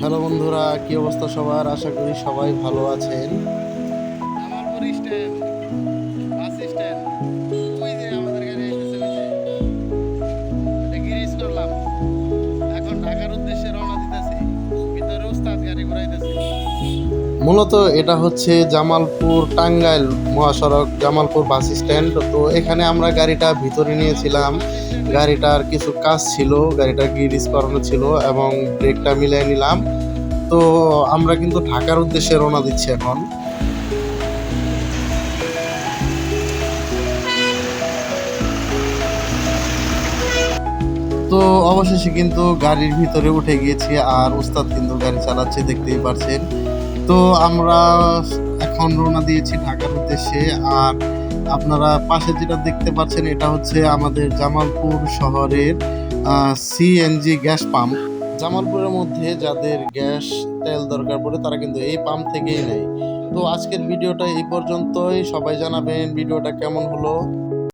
Hello বন্ধুরা কি অবস্থা সবার? আশা করি সবাই ভালো আছেন। জামালপুর মূলত এটা হচ্ছে জামালপুর টাঙ্গাইল মহাসড়ক, জামালপুর বাস স্ট্যান্ড। তো এখানে আমরা গাড়িটা ভিতরে নিয়েছিলাম। গাড়িটার কিছু কাজ ছিল, গাড়িটা গিরিজ করানো ছিল এবং ব্রেকটা মিলিয়ে নিলাম। তো আমরা কিন্তু ঢাকার উদ্দেশ্যে রওনা দিচ্ছি এখন। তো অবশেষে কিন্তু গাড়ির ভিতরে উঠে গিয়েছি আর উস্তাদ কিন্তু গাড়ি চালাচ্ছে, দেখতেই পারছেন। তো আমরা এখন রওনা দিয়েছি ঢাকার উদ্দেশ্যে, আর আপনারা পাশে যেটা দেখতে পাচ্ছেন এটা হচ্ছে আমাদের জামালপুর শহরের সিএনজি গ্যাস পাম্প। জামালপুরের মধ্যে যাদের গ্যাস তেল দরকার পড়ে তারা কিন্তু এই পাম্প থেকেই নেয়। তো আজকের ভিডিওটা এই পর্যন্তই। সবাই জানাবেন ভিডিওটা কেমন হলো।